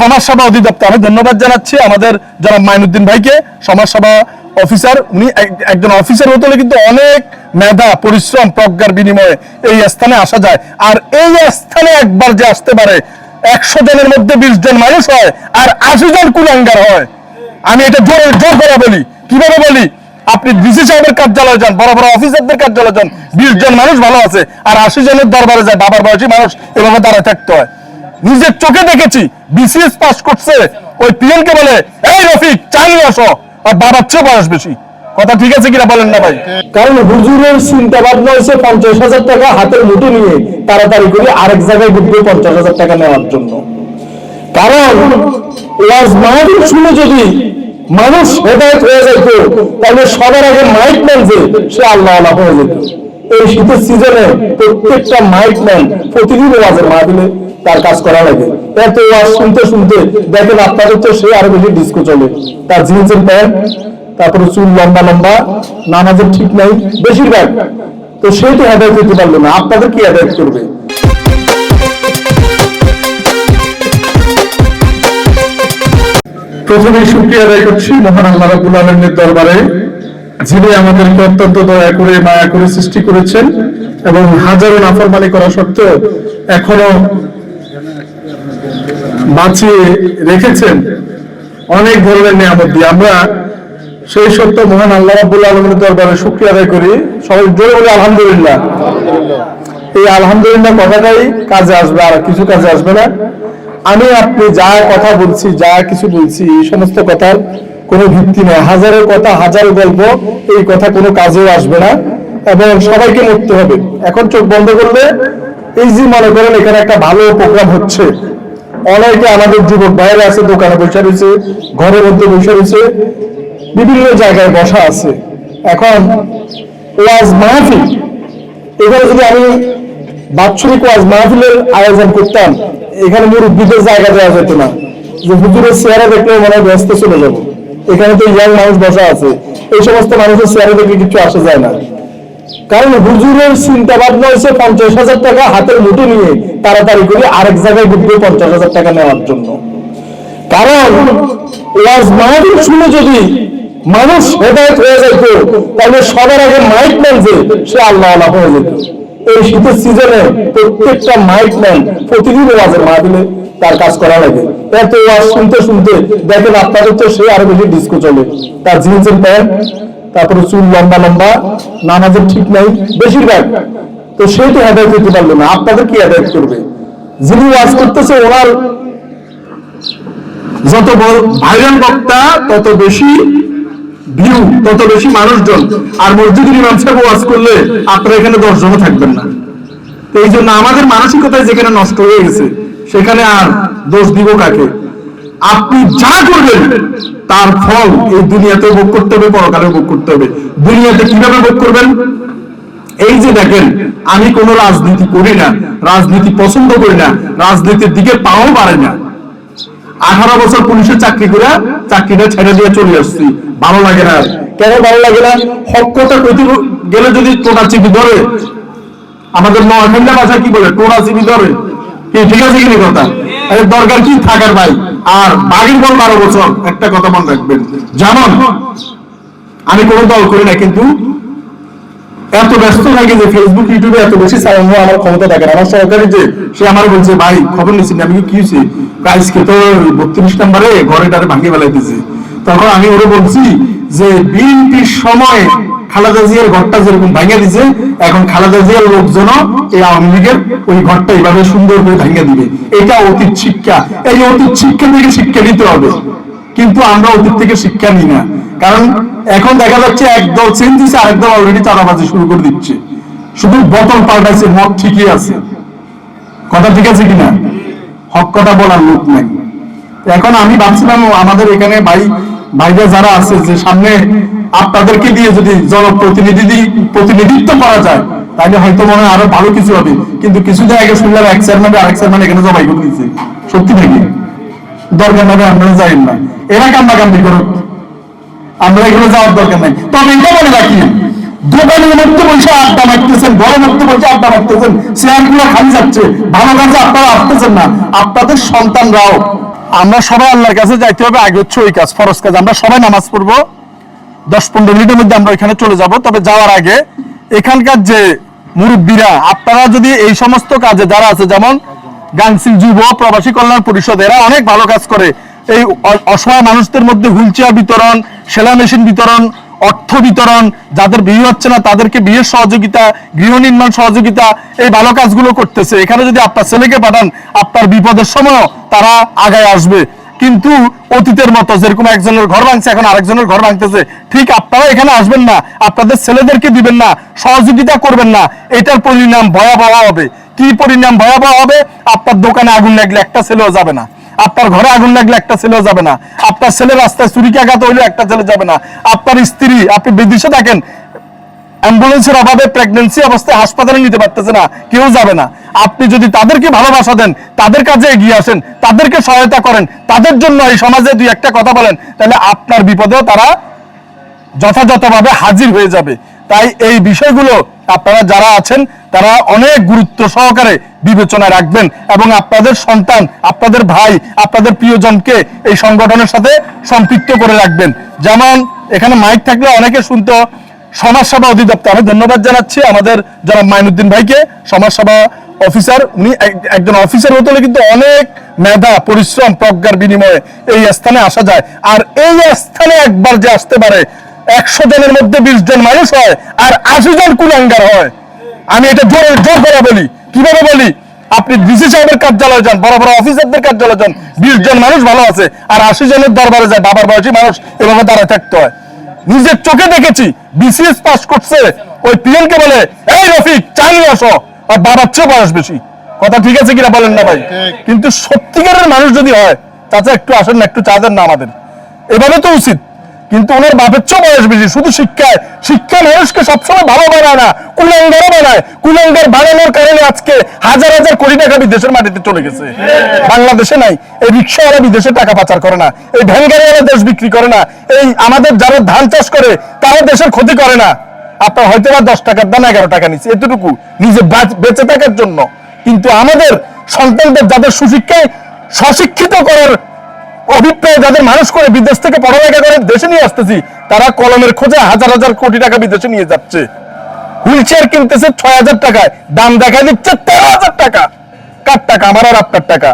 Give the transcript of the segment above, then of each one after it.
সমাজসেবা অধিদপ্তর। আমি ধন্যবাদ জানাচ্ছি আমাদের যারা মাইনুদ্দিন ভাইকে সমাজসেবা অফিসার। উনি এক- একজন অফিসার হতে কিন্তু অনেক মেধা, পরিশ্রম, প্রজ্ঞার বিনিময়ে এই স্থানে আসা যায়। আর এই স্থানে একবার যে আসতে পারে, একশো জনের মধ্যে বিশ জন মানুষ হয় আর আশি জন কুলাঙ্গার হয়। আমি এটা জোর জোর করে বলি। কীভাবে বলি? আপনি ডিসি সাহেবের কার্যালয়ে যান, বড় বড় অফিসারদের কার্যালয়ে যান। বিশ জন মানুষ ভালো আছে, আর আশি জনের দরবারে যায়, বাবার বয়সী মানুষ এভাবে দাঁড়ায় থাকতে হয়। নিজের চোখে দেখেছি। বিসিএস পাস করছে। ওই পিএন কে বলে, এই রফিক, চা নিয়ে আসো। আর বাবার চেয়ে বয়স বেশি। কথা ঠিক আছে কিনা বলেন না ভাই? কারণ হুজুরের চিন্তা ভাবনা হয়েছে পঞ্চাশ হাজার টাকা হাতের মুঠো নিয়ে তাড়াতাড়ি করে আরেক জায়গায় ঢুকবে পঞ্চাশ হাজার টাকা নেওয়ার জন্য। কারণ ওয়াজ মাহফিল শুনে যদি মানুষ হেদায়ত হয়ে যেত তাহলে সবার আগে মাইক ম্যান যে, সে আল্লাহ আল্লাহ হয়ে যেত। এই শীতের সিজনে প্রত্যেকটা মাইক ম্যান প্রতিদিন ওয়াজের মাহফিলে তার কাজ করা লাগে। এত ওয়াজ শুনতে শুনতে দেখেন আপনাদের তো সে আরও বেশি ডিস্কো চলে। তার জিন্সের প্যান্ট, তারপরে চুল লম্বা লম্বা নামাজের ঠিক নাই, বেশিরভাগ। তো সেই তো হেদায়ত করতে পারল না, আপনাদের কি হেদায়ত করবে? প্রথমেই শুক্রিয়া আদায় করছি মহান আল্লাহ রাব্বুল আলামিনের দরবারে, যিনি আমাদেরকে অত্যন্ত দয়া করে, মায়া করে সৃষ্টি করেছেন এবং হাজারো নাফরমানি করা সত্ত্বেও এখনও বাঁচিয়ে রেখেছেন। অনেক ধরনের নিয়ামত দিয়ে। আমরা সেই সত্য মহান আল্লাহ রাব্বুল আলামিনের দরবারে শুক্রিয়া আদায় করি। সবাই জোরে বলে, আলহামদুলিল্লাহ। এই আলহামদুলিল্লাহ কথাটাই কাজে আসবে, আর কিছু কাজে আসবে না। আমি, আপনি যা কথা বলছি, যা কিছু বলছি, এই সমস্ত কথার কোনো ভিত্তি নেই হাজারো কথা, হাজারো গল্প, এই কথা কোনো কাজেও আসবে না। এবং সবাইকে মরতে হবে। এখন চোখ বন্ধ করলে এই যে মনে করেন, এখানে একটা ভালো প্রোগ্রাম হচ্ছে। অনেকে আমাদের যুবক বাইরে আছে, দোকানে বসে রয়েছে, ঘরের মধ্যে বসে রয়েছে, বিভিন্ন জায়গায় বসা আছে। এখন ওয়াজ মাহফিল, এখানে যদি আমি বাৎসরিক ওয়াজ মাহফিলের আয়োজন করতাম, এখানে মুরব্বীদের জায়গা দেওয়া যেত না। যে হুজুরের চেহারা দেখলে মনে হয় ব্যস্ত চলে যাব। এখানে তো ইয়াং মানুষ বসা আছে। এই সমস্ত মানুষের চেহারা দেখলে কিছু আসা যায় না। কারণ হুজুরের চিন্তা ভাবনা হয়েছে পঞ্চাশ হাজার টাকা হাতের মুঠো নিয়ে তাড়াতাড়ি করে আরেক জায়গায় ঢুকবে পঞ্চাশ হাজার টাকা নেওয়ার জন্য। কারণ ওয়াজ মাহফিল শুনে যদি মানুষ হেদায়ত হয়ে যেত তাহলে সবার আগে মাইক ম্যান যে সে আল্লাহ আল্লাহ হয়ে যেত। এই শীতের সিজনে প্রত্যেকটা মাইক ম্যান প্রতিদিন ওয়াজের মাহফিলে তার কাজ করা লাগে। এত ওয়াজ শুনতে শুনতে দেখেন আপনাদের তো সে আরও বেশি ডিস্কো চলে। তার জিন্সের প্যান্ট তারপরে চুল লম্বা লম্বা, নামাজের ঠিক নাই, বেশিরভাগ। তো সেই তো হেদায়ত করতে পারল না, আপনাদের কি হেদায়ত করবে? যিনি ওয়াজ করতেছে, ওনার যত বড় ভাইরাল বক্তা, তত বেশি ভিউ তত বেশি মানুষজন। আর মসজিদের ইমাম সাহেব ওয়াজ করলে আপনারা এখানে দশ জনও থাকবেন না। তো এই জন্য আমাদের মানসিকতায় যেখানে নষ্ট হয়ে গেছে, সেখানে আর দোষ দিব কাকে? আপনি যা করবেন তার ফল এই দুনিয়াতে ভোগ করতে হবে পরকালে ভোগ করতে হবে। দুনিয়াতে কীভাবে ভোগ করবেন? এই যে দেখেন, আমি কোনো রাজনীতি করি না, রাজনীতি পছন্দ করি না, রাজনীতির দিকে পাও পারে না। আঠারো বছর পুলিশের চাকরি করে চাকরিটা ছেড়ে দিয়ে চলে আসছি। ভালো লাগে না। কেন ভালো লাগে না? হক কথা কইতে গেলে যদি টোটা চিপি ধরে, আমাদের নোয়াখালীর ভাষায় কি বলে? টোনা চিপি ধরে। কি, ঠিক আছে কিনা কথা? দরকার কি থাকার ভাই? আর বারো বছর, একটা কথা মনে রাখবেন। যেমন আমি কোনো দল করি না, কিন্তু এত ব্যস্ত যে ফেসবুক ইউটিউবে এত বেশি আমার ক্ষমতা থাকে আমার সরকারি যে, সে আমার বলছে, ভাই, খবর আমি কি বত্রিশ নম্বরে ঘরে টারে ভাঙিয়ে ফেলাইতেছে? তখন আমি ওরে বলছি যে, বিএনপির সময় খালেদা জিয়ার ঘরটা যেরকম ভাঙিয়ে দিছে, এখন খালেদা জিয়ার লোকজন এই আওয়ামী লীগের ওই ঘরটা এইভাবে সুন্দর করে ভাঙিয়ে দিবে। এটা অতীত শিক্ষা। এই অতীত শিক্ষা থেকে শিক্ষা নিতে হবে। কিন্তু আমরা অতীত থেকে শিক্ষা নিই না। কারণ এখন দেখা যাচ্ছে এক দল চেঞ্জ দিচ্ছে আরেক দল অলরেডি চাঁদাবাজি শুরু করে দিচ্ছে। শুধু বোতল পাল্টাইছে, মদ ঠিকই আছে। কথা ঠিক আছে কিনা? হক কথা বলার লোক নাই। এখন আমি ভাবছিলাম, আমাদের এখানে ভাই ভাইরা যারা আছে যে সামনে আপনাদেরকে দিয়ে যদি জনপ্রতিনিধি প্রতিনিধিত্ব করা যায়, তাহলে হয়তো মনে হয় আরও ভালো কিছু হবে। কিন্তু কিছুদিন আগে শুনলাম এক চেয়ারম্যান আরেক চেয়ারম্যান এখানে জবাই করে দিচ্ছে সত্যি নাকি? দরকার আপনারা না। এরা আমরা এগুলো যাওয়ার দরকার নাই। তবে এটা মনে রাখি দোকানের মধ্যে বসে আড্ডা মারতেছেন ঘরের মধ্যে বসে আড্ডা মারতেছেন চেয়ারগুলো খালি যাচ্ছে, ভালো কাজে আপনারা আসতেছেন না। আপনাদের সন্তানরাও আমরা সবাই আল্লাহর কাছে যাইতে হবে, আগে হচ্ছে ওই কাজ ফরস কাজ। আমরা সবাই নামাজ পড়ব। দশ পনেরো মিনিটের মধ্যে আমরা ওইখানে চলে যাব। তবে যাওয়ার আগে এখানকার যে মুরব্বীরা, আপনারা যদি এই সমস্ত কাজে যারা আছে, যেমন গাংসিল যুব, প্রবাসী কল্যাণ পরিষদ, এরা অনেক ভালো কাজ করে। এই অসহায় মানুষদের মধ্যে হুইল বিতরণ সেলাই মেশিন বিতরণ অর্থ বিতরণ যাদের বিয়ে হচ্ছে না, তাদেরকে বিয়ের সহযোগিতা, গৃহ নির্মাণ সহযোগিতা, এই ভালো কাজগুলো করতেছে। এখানে যদি আপনার ছেলেকে পাঠান, আপনার বিপদের সময়ও তারা আগায় আসবে। কিন্তু অতীতের মতো যেরকম একজনের ঘর ভাঙছে, এখন আরেকজনের ঘর ভাঙতেছে, ঠিক আপনারা এখানে আসবেন না, আপনাদের ছেলেদেরকে দিবেন না, সহযোগিতা করবেন না। এটার পরিণাম ভয়াবহ হবে। কি পরিণাম ভয়াবহ হবে? আপনার দোকানে আগুন লাগলে একটা ছেলেও যাবে না। আপনার ঘরে আগুন লাগলে একটা ছেলেও যাবে না। আপনার ছেলে রাস্তায় চুরিকাঘাত হইলে একটা ছেলে যাবে না। আপনার স্ত্রী, আপনি বিদেশে থাকেন, অ্যাম্বুলেন্সের অভাবে প্রেগন্যান্সি অবস্থায় হাসপাতালে নিতে পারতেছে না, কেউ যাবে না। আপনি যদি তাদেরকে ভালোবাসা দেন, তাদের কাছে এগিয়ে আসেন, তাদেরকে সহায়তা করেন, তাদের জন্য এই সমাজে দুই একটা কথা বলেন, তাহলে আপনার বিপদেও তারা যথাযথভাবে হাজির হয়ে যাবে। তাই এই বিষয়গুলো আপনারা যারা আছেন, তারা অনেক গুরুত্ব সহকারে বিবেচনায় রাখবেন এবং আপনাদের সন্তান, আপনাদের ভাই, আপনাদের প্রিয়জনকে এই সংগঠনের সাথে সম্পৃক্ত করে রাখবেন। যেমন, এখানে মাইক থাকলে অনেকে শুনতো, সমাজসেবা অধিদপ্তর। আমি ধন্যবাদ জানাচ্ছি আমাদের যারা মাইনুদ্দিন ভাইকে, সমাজসেবা অফিসার। উনি একজন অফিসার হতে হলে কিন্তু অনেক মেধা, পরিশ্রম, প্রজ্ঞার বিনিময়ে এই স্থানে আসা যায়। আর এই স্থানে একবার যে আসতে পারে একশো জনের মধ্যে বিশ জন মানুষ হয় আর আশি জন কুলাঙ্গার হয়। আমি এটা জোর জোর করে বলি। কীভাবে বলি? আপনি ডিসি সাহেবের কার্যালয়ে যান বড় বড় অফিসারদের কার্যালয়ে যান বিশ জন মানুষ ভালো আছে আর আশি জনের দরবারে যায় বাবার বয়সী মানুষ এভাবে দাঁড়ায় থাকতে হয়। নিজের চোখে দেখেছি বিসিএস পাস করছে ওই পিএন কে বলে এই রফিক চা নিয়ে আসো। আর বাবার চেয়ে বয়স বেশি। কথা ঠিক আছে কিনা বলেন না ভাই? কিন্তু সত্যিকারের মানুষ যদি হয় তাতে একটু আসেন না একটু চা দেন না আমাদের। এভাবে তো উচিত। কিন্তু ওনার বাপের চেয়ে বয়স বেশি। শুধু শিক্ষায়। শিক্ষা মানুষকে সবসময় ভালো বানায় না, কুলাঙ্গারও বানায়। কুলাঙ্গার বানানোর কারণে আজকে হাজার হাজার কোটি টাকা বিদেশের মাটিতে চলে গেছে। বাংলাদেশে নাই। এই রিক্সাওয়ালা বিদেশে টাকা পাচার করে না। এই ভ্যানগাড়িওয়ালা দেশ বিক্রি করে না। এই আমাদের যারা ধান চাষ করে, তারা দেশের ক্ষতি করে না। আপনার হয়তো বা দশ টাকার দাম এগারো টাকা নিচ্ছে। এতটুকু। নিজে বেঁচে থাকার জন্য। কিন্তু আমাদের সন্তানদের যাদের সুশিক্ষায় সশিক্ষিত করার অভিপ্রায় যাদের মানুষ করে বিদেশ থেকে পড়ালেখা করে দেশে নিয়ে আসতেছি, তারা কলমের খোঁজে হাজার হাজার কোটি টাকা বিদেশে নিয়ে যাচ্ছে। হুইল চেয়ার কিনতেছে ছয় হাজার টাকায়, দাম দেখা দিচ্ছে তেরো হাজার টাকা। কার টাকা? আমার আর আপনার টাকা।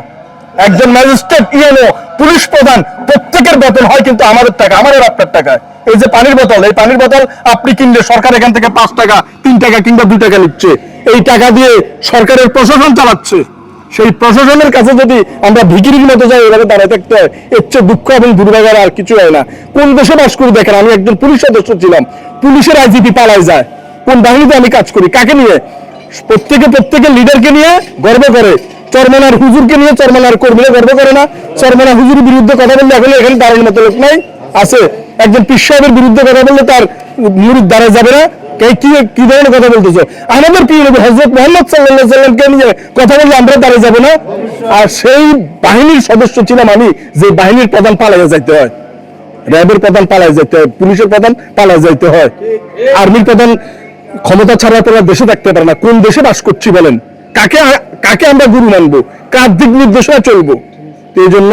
একজন ম্যাজিস্ট্রেট ইএনও পুলিশ প্রধান, প্রত্যেকের বেতন হয় কিন্তু আমাদের টাকা, আমার আর আপনার টাকায়। এই যে পানির বোতল, এই পানির বোতল আপনি কিনলে সরকার এখান থেকে পাঁচ টাকা, তিন টাকা কিংবা দুই টাকা নিচ্ছে। এই টাকা দিয়ে সরকারের প্রশাসন চালাচ্ছে। সেই প্রশাসনের কাছে যদি আমরা ভিকিরির মতো যাই, এভাবে দাঁড়ায় থাকতে হয়, এর চেয়ে দুঃখ এবং দুর্ভাগ্যের আর কিছু হয় না। কোন দেশে বাস করি দেখেন, আমি একজন পুলিশ সদস্য ছিলাম। পুলিশের আইজিপি পালায় যায়। কোন বাহিনীতে আমি কাজ করি? কাকে নিয়ে? প্রত্যেকে প্রত্যেকের লিডারকে নিয়ে গর্ব করে। চরমনার হুজুরকে নিয়ে চরমনার কর্মীরা গর্ব করে না। চরমনা হুজুরের বিরুদ্ধে কথা বললে এখন এখানে দাঁড়ানোর মতো লোক নাই, আছে। একজন পীর সাহেবের বিরুদ্ধে কথা বললে তার মুরিদ দাঁড়ায় যাবে না। কে কথা আমরা সেই বাহিনীর সদস্য ছিলাম আমি, যে বাহিনীর প্রধান পালাইয়া যাইতে হয়। প্রধান হয়, পুলিশের প্রধান যাইতে হয়। আর্মির প্রধান ক্ষমতা ছাড়া তোরা দেশে থাকতে পারে না। কোন দেশে বাস করছি বলেন? কাকে কাকে আমরা গুরু মানবো? কার দিক নির্দেশনা চলবো? এই জন্য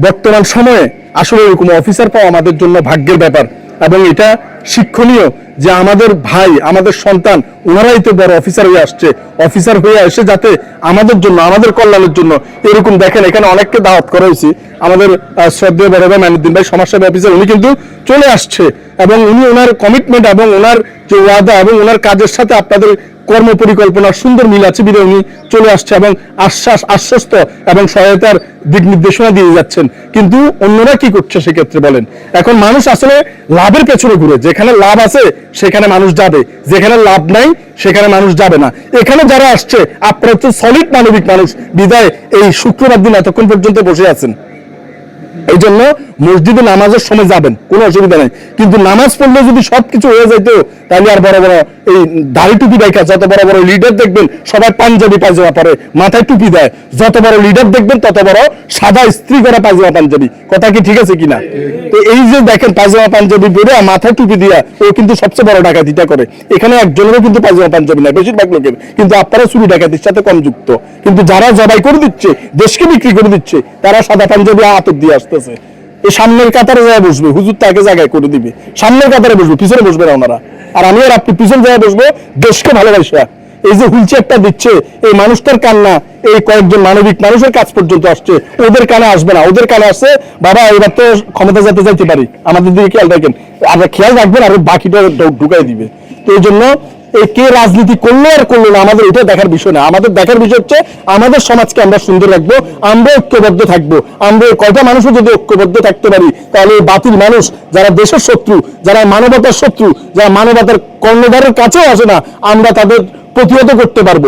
বর্তমান সময়ে আসলে এরকম অফিসার পাওয়া আমাদের জন্য ভাগ্যের ব্যাপার। এবং এটা শিক্ষণীয় যে আমাদের ভাই, আমাদের সন্তান, ওনারাই তো বড় অফিসার হয়ে আসছে। অফিসার হয়ে এসে যাতে আমাদের জন্য, আমাদের কল্যাণের জন্য এরকম দেখেন, এখানে অনেককে দাওয়াত করা হয়েছে। আমাদের শ্রদ্ধেয় বড় ভাই মাইনুদ্দিন ভাই সমাজসেবা অফিসার উনি কিন্তু চলে আসছে। এবং উনি ওনার কমিটমেন্ট এবং ওনার যে ওয়াদা এবং ওনার কাজের সাথে আপনাদের কর্ম পরিকল্পনার সুন্দর মিল আছে বিধে উনি চলে আসছে এবং আশ্বাস, আশ্বস্ত এবং সহায়তার দিক নির্দেশনা দিয়ে যাচ্ছেন। কিন্তু অন্যরা কি করছে সেক্ষেত্রে বলেন? এখন মানুষ আসলে লাভের পেছনে ঘুরে। যেখানে লাভ আছে, সেখানে মানুষ যাবে। যেখানে লাভ নাই, সেখানে মানুষ যাবে না। এখানে যারা আসছে, আপনারা হচ্ছে সলিড মানবিক মানুষ। বিদায়, এই শুক্রবার দিন এতক্ষণ পর্যন্ত বসে আছেন। এই জন্য মসজিদে নামাজের সময় যাবেন, কোনো অসুবিধা নেই। কিন্তু নামাজ পড়লে যদি সবকিছু হয়ে যেত তাহলে আর বড় বড় এই দাড়ি টুপি দেখা যত বড় বড় লিডার দেখবেন, সবাই পাঞ্জাবি পায়জামা পরে, মাথায় টুপি দেয়। যত বড় লিডার দেখবেন, তত বড় সাদা স্ত্রী করা পায়জামা পাঞ্জাবি। কথা কি ঠিক আছে কিনা? তো এই যে দেখেন পায়জামা পাঞ্জাবি পরে মাথায় টুপি দিয়া, ও কিন্তু সবচেয়ে বড় ডাকাতিটা করে। এখানে একজনেরও কিন্তু পায়জামা পাঞ্জাবি নাই, বেশিরভাগ লোকের। কিন্তু আপনারা চুরি ডাকাতির সাথে কম যুক্ত। কিন্তু যারা জবাই করে দিচ্ছে, দেশকে বিক্রি করে দিচ্ছে, তারা সাদা পাঞ্জাবি আতর দিয়ে আসতেছে এই সামনের কাতারে যায় বসবে, হুজুর তাকে জায়গায় করে দিবে। সামনের কাতারে বসবে, পিছনে বসবে না ওনারা। আর আমি আর আপনি পিছনে জায়গায় বসবো, দেশকে ভালোবাসা। এই যে হুইল চেয়ারটা দিচ্ছে, এই মানুষটার কান্না, এই কয়েকজন মানবিক মানুষের কাজ পর্যন্ত আসছে, ওদের কানে আসবে না, ওদের কানে আসছে, বাবা, এবার তো ক্ষমতা যেতে যাইতে পারি। আমাদের দিকে খেয়াল রাখেন। আমরা খেয়াল রাখবেন, আর বাকিটা ঢুকাই দিবে। তো এই জন্য কে রাজনীতি করল আর করল না, আমাদের এটা দেখার বিষয় না। আমাদের দেখার বিষয় হচ্ছে, আমাদের সমাজকে আমরা সুন্দর রাখব, আমরা ঐক্যবদ্ধ থাকব। আমরা কয়টা মানুষও যদি ঐক্যবদ্ধ থাকতে পারি, তাহলে বাতিল মানুষ, যারা দেশের শত্রু, যারা মানবতার শত্রু, যারা মানবতার কর্ণধারের কাছেও আসে না, আমরা তাদের প্রতিহত করতে পারব।